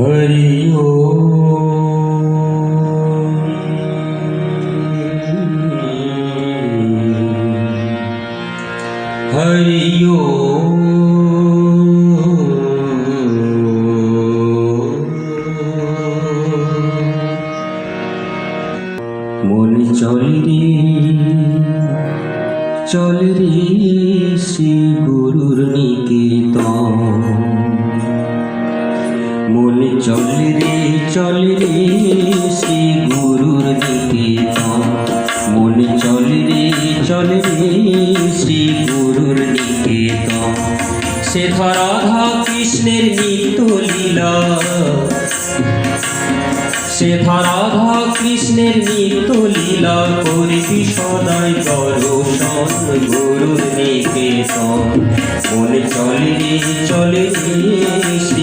हरि हरि মনে চলরি চলরি শ্রী গুরুর নিকেতন চল রে চল রে শ্রী গুরুর নিকেতন মন চল রে চল রে, শ্রী গুরুর নিকেতন সে রাধা কৃষ্ণের নিত্য লীলা। সে রাধা কৃষ্ণের নিত্য লীলা। করবি সদাই দর্শন গুরুর নিকেতন মনে চলে রে চলে রে